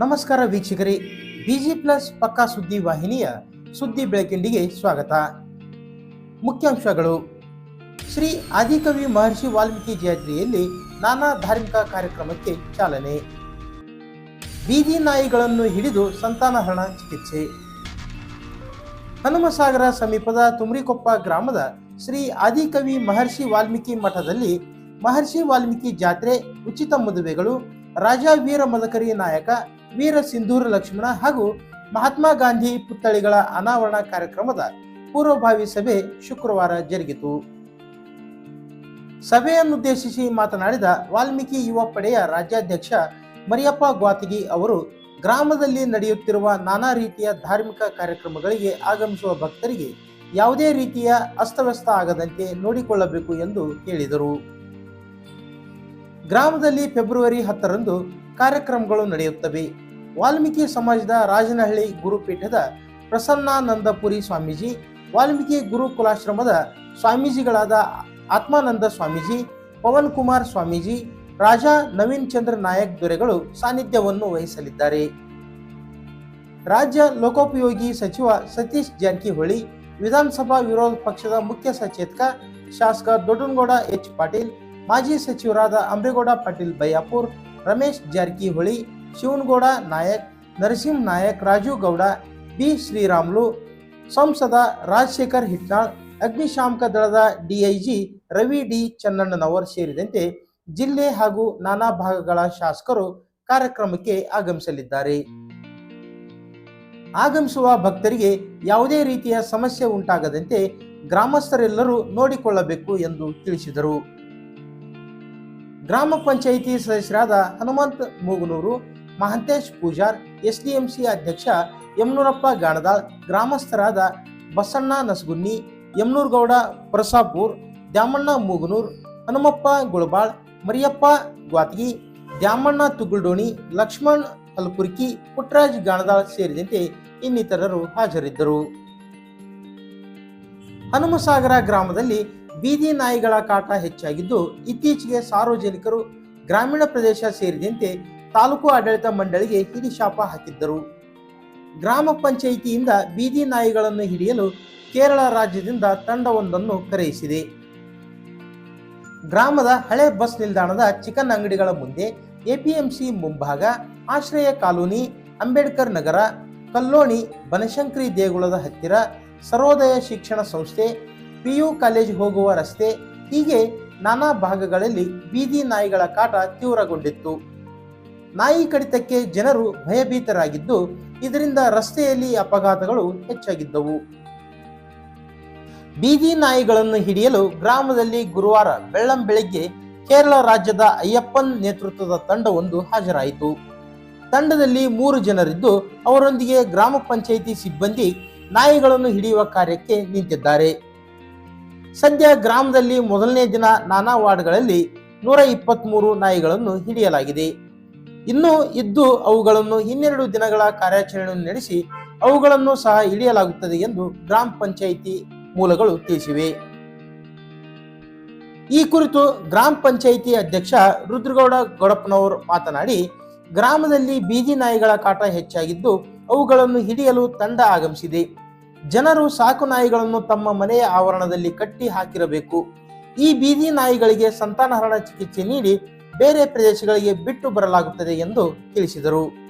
ನಮಸ್ಕಾರ ವೀಕ್ಷಕರೇ, busy plus ಪಕ್ಕಾ ಸುದ್ದಿ ವಾಹಿನಿಯ ಸುದ್ದಿ ಬೆಳಕಿಂಡಿಗೆ ಸ್ವಾಗತ. ಮುಖ್ಯಾಂಶಗಳು. ಶ್ರೀ ಆದಿಕವಿ ಮಹರ್ಷಿ ವಾಲ್ಮೀಕಿ ಜಯಂತಿಯಲ್ಲಿ ನಾನಾ ಧಾರ್ಮಿಕ ಕಾರ್ಯಕ್ರಮಕ್ಕೆ ಚಾಲನೆ. ಬೀದಿ ನಾಯಿಗಳನ್ನು ಹಿಡಿದು ಸಂತಾನಹರಣ ಚಿಕಿತ್ಸೆ. ಹನುಮಸಾಗರ ಸಮೀಪದ ತುಮ್ರಿಕೊಪ್ಪ ಗ್ರಾಮದ ಶ್ರೀ ಆದಿಕವಿ ಮಹರ್ಷಿ ವಾಲ್ಮೀಕಿ ಮಠದಲ್ಲಿ ಮಹರ್ಷಿ ವಾಲ್ಮೀಕಿ ಜಾತ್ರೆ ಉಚಿತ ಮದುವೆಗಳು ರಾಜ ವೀರ ಮದಕರಿ ನಾಯಕ ವೀರ ಸಿಂಧೂರ ಲಕ್ಷ್ಮಣ ಹಾಗೂ ಮಹಾತ್ಮ ಗಾಂಧಿ ಪುತ್ಥಳಿಗಳ ಅನಾವರಣ ಕಾರ್ಯಕ್ರಮದ ಪೂರ್ವಭಾವಿ ಸಭೆ ಶುಕ್ರವಾರ ಜರುಗಿತು. ಸಭೆಯನ್ನುದ್ದೇಶಿಸಿ ಮಾತನಾಡಿದ ವಾಲ್ಮೀಕಿ ಯುವ ಪಡೆಯ ರಾಜ್ಯಾಧ್ಯಕ್ಷ ಮರಿಯಪ್ಪ ಗ್ವಾತಿಗಿ ಅವರು, ಗ್ರಾಮದಲ್ಲಿ ನಡೆಯುತ್ತಿರುವ ನಾನಾ ರೀತಿಯ ಧಾರ್ಮಿಕ ಕಾರ್ಯಕ್ರಮಗಳಿಗೆ ಆಗಮಿಸುವ ಭಕ್ತರಿಗೆ ಯಾವುದೇ ರೀತಿಯ ಅಸ್ತವ್ಯಸ್ತ ಆಗದಂತೆ ನೋಡಿಕೊಳ್ಳಬೇಕು ಎಂದು ಹೇಳಿದರು ಗ್ರಾಮದಲ್ಲಿ ಫೆಬ್ರವರಿ ಹತ್ತರಂದು ಕಾರ್ಯಕ್ರಮಗಳು ನಡೆಯುತ್ತವೆ. ವಾಲ್ಮೀಕಿ ಸಮಾಜದ ರಾಜನಹಳ್ಳಿ ಗುರುಪೀಠದ ಪ್ರಸನ್ನಾನಂದಪುರಿ ಸ್ವಾಮೀಜಿ, ವಾಲ್ಮೀಕಿ ಗುರುಕುಲಾಶ್ರಮದ ಸ್ವಾಮೀಜಿಗಳಾದ ಆತ್ಮಾನಂದ ಸ್ವಾಮೀಜಿ, ಪವನ್ ಕುಮಾರ್ ಸ್ವಾಮೀಜಿ, ರಾಜಾ ನವೀನ್ ಚಂದ್ರ ನಾಯಕ್ ದೊರೆಗಳು ಸಾನ್ನಿಧ್ಯವನ್ನು ವಹಿಸಲಿದ್ದಾರೆ. ರಾಜ್ಯ ಲೋಕೋಪಯೋಗಿ ಸಚಿವ ಸತೀಶ್ ಜಾರಕಿಹೊಳಿ, ವಿಧಾನಸಭಾ ವಿರೋಧ ಪಕ್ಷದ ಮುಖ್ಯ ಸಚೇತಕ ಶಾಸಕ ದೊಡ್ಡನಗೌಡ ಎಚ್ ಪಾಟೀಲ್ ಮಾಜಿ ಸಚಿವರಾದ ಅಂಬೇಗೌಡ ಪಾಟೀಲ್ ಬಯ್ಯಾಪುರ್ ರಮೇಶ್ ಜಾರಕಿಹೊಳಿ, ಶಿವನಗೌಡ ನಾಯಕ್, ನರಸಿಂಹ ನಾಯಕ್, ರಾಜು ಗೌಡ, ಬಿ ಶ್ರೀರಾಮುಲು, ಸಂಸದ ರಾಜಶೇಖರ್ ಹಿಟ್ನಾಳ್, ಅಗ್ನಿಶಾಮಕ ದಳದ ಡಿಐಜಿ ರವಿ ಡಿ ಚನ್ನಣ್ಣನವರ್ ಸೇರಿದಂತೆ ಜಿಲ್ಲೆ ಹಾಗೂ ನಾನಾ ಭಾಗಗಳ ಶಾಸಕರು ಕಾರ್ಯಕ್ರಮಕ್ಕೆ ಆಗಮಿಸಲಿದ್ದಾರೆ. ಆಗಮಿಸುವ ಭಕ್ತರಿಗೆ ಯಾವುದೇ ರೀತಿಯ ಸಮಸ್ಯೆ ಉಂಟಾಗದಂತೆ ಗ್ರಾಮಸ್ಥರೆಲ್ಲರೂ ನೋಡಿಕೊಳ್ಳಬೇಕು ಎಂದು ತಿಳಿಸಿದರು. ಗ್ರಾಮ ಪಂಚಾಯಿತಿ ಸದಸ್ಯರಾದ Hanumanth Mooganur, Mahantesh Pujar S D M C ಅಧ್ಯಕ್ಷ ಯಮನೂರಪ್ಪ ಗಾಣದಾಳ್, ಗ್ರಾಮಸ್ಥರಾದ ಬಸಣ್ಣ ನಸಗುನ್ನಿ ಯಮನೂರ್ಗೌಡ ಪ್ರಸಾಪುರ್ ದ್ಯಾಮಣ್ಣ ಮೂಗನೂರ್, ಹನುಮಪ್ಪ ಗುಳಬಾಳ್, ಮರಿಯಪ್ಪ ಗ್ವಾತ್ಗಿ, ದ್ಯಾಮಣ್ಣ ತುಗುಲ್ಡೋಣಿ ಲಕ್ಷ್ಮಣ್ ಹಲ್ಕುರ್ಕಿ ಪುಟ್ಟರಾಜ್ ಗಾಣದಾಳ್ ಸೇರಿದಂತೆ ಇನ್ನಿತರರು ಹಾಜರಿದ್ದರು. ಹನುಮಸಾಗರ ಗ್ರಾಮದಲ್ಲಿ ಬೀದಿ ನಾಯಿಗಳ ಕಾಟ ಹೆಚ್ಚಾಗಿದ್ದು, ಇತ್ತೀಚೆಗೆ ಸಾರ್ವಜನಿಕರು ಗ್ರಾಮೀಣ ಪ್ರದೇಶ ಸೇರಿದಂತೆ ತಾಲೂಕು ಆಡಳಿತ ಮಂಡಳಿಗೆ ಹಿಡಿಶಾಪ ಹಾಕಿದ್ದರು. ಗ್ರಾಮ ಪಂಚಾಯಿತಿಯಿಂದ ಬೀದಿ ನಾಯಿಗಳನ್ನು ಹಿಡಿಯಲು ಕೇರಳ ರಾಜ್ಯದಿಂದ ತಂಡವೊಂದನ್ನು ಕರೆಯಿಸಿದೆ. ಗ್ರಾಮದ ಹಳೆ ಬಸ್ ನಿಲ್ದಾಣದ ಚಿಕನ್ ಅಂಗಡಿಗಳ ಮುಂದೆ ಎಪಿಎಂಸಿ ಮುಂಭಾಗ, ಆಶ್ರಯ ಕಾಲೋನಿ, ಅಂಬೇಡ್ಕರ್ ನಗರ, ಕಲ್ಲೋಣಿ, ಬನಶಂಕರಿ ದೇಗುಲದ ಹತ್ತಿರ ಸರ್ವೋದಯ ಶಿಕ್ಷಣ ಸಂಸ್ಥೆ ಪಿಯು ಕಾಲೇಜ್ ಹೋಗುವ ರಸ್ತೆ ಹೀಗೆ ನಾನಾ ಭಾಗಗಳಲ್ಲಿ ಬೀದಿ ನಾಯಿಗಳ ಕಾಟ ತೀವ್ರಗೊಂಡಿತ್ತು. ನಾಯಿ ಕಡಿತಕ್ಕೆ ಜನರು ಭಯಭೀತರಾಗಿದ್ದು, ಇದರಿಂದ ರಸ್ತೆಯಲ್ಲಿ ಅಪಘಾತಗಳು ಹೆಚ್ಚಾಗಿದ್ದವು. ಬೀದಿ ನಾಯಿಗಳನ್ನು ಹಿಡಿಯಲು ಗ್ರಾಮದಲ್ಲಿ ಗುರುವಾರ ಬೆಳ್ಳಂ ಬೆಳಗ್ಗೆ ಕೇರಳ ರಾಜ್ಯದ ಅಯ್ಯಪ್ಪನ್ ನೇತೃತ್ವದ ತಂಡವೊಂದು ಹಾಜರಾಯಿತು. ತಂಡದಲ್ಲಿ ಮೂರು ಜನರಿದ್ದು, ಅವರೊಂದಿಗೆ ಗ್ರಾಮ ಪಂಚಾಯಿತಿ ಸಿಬ್ಬಂದಿ ನಾಯಿಗಳನ್ನು ಹಿಡಿಯುವ ಕಾರ್ಯಕ್ಕೆ ನಿಂತಿದ್ದಾರೆ. ಸದ್ಯ ಗ್ರಾಮದಲ್ಲಿ ಮೊದಲನೇ ದಿನ ನಾನಾ ವಾರ್ಡ್ಗಳಲ್ಲಿ ನೂರ ಇಪ್ಪತ್ಮೂರು ನಾಯಿಗಳನ್ನು ಹಿಡಿಯಲಾಗಿದೆ. ಇನ್ನು ಇದ್ದು ಅವುಗಳನ್ನು ಇನ್ನೆರಡು ದಿನಗಳ ಕಾರ್ಯಾಚರಣೆಯನ್ನು ನಡೆಸಿ ಅವುಗಳನ್ನು ಸಹ ಹಿಡಿಯಲಾಗುತ್ತದೆ ಎಂದು ಗ್ರಾಮ ಪಂಚಾಯಿತಿ ಮೂಲಗಳು ತಿಳಿಸಿವೆ. ಈ ಕುರಿತು ಗ್ರಾಮ ಪಂಚಾಯಿತಿ ಅಧ್ಯಕ್ಷ ರುದ್ರಗೌಡ ಗೌಡಪ್ಪನವರು ಮಾತನಾಡಿ, ಗ್ರಾಮದಲ್ಲಿ ಬೀದಿ ನಾಯಿಗಳ ಕಾಟ ಹೆಚ್ಚಾಗಿದ್ದು ಅವುಗಳನ್ನು ಹಿಡಿಯಲು ತಂಡ ಆಗಮಿಸಿದೆ. ಜನರು ಸಾಕು ನಾಯಿಗಳನ್ನು ತಮ್ಮ ಮನೆಯ ಆವರಣದಲ್ಲಿ ಕಟ್ಟಿ ಹಾಕಿರಬೇಕು. ಈ ಬೀದಿ ನಾಯಿಗಳಿಗೆ ಸಂತಾನಹರಣ ಚಿಕಿತ್ಸೆ ನೀಡಿ ಬೇರೆ ಪ್ರದೇಶಗಳಿಗೆ ಬಿಟ್ಟು ಬರಲಾಗುತ್ತದೆ ಎಂದು ತಿಳಿಸಿದರು.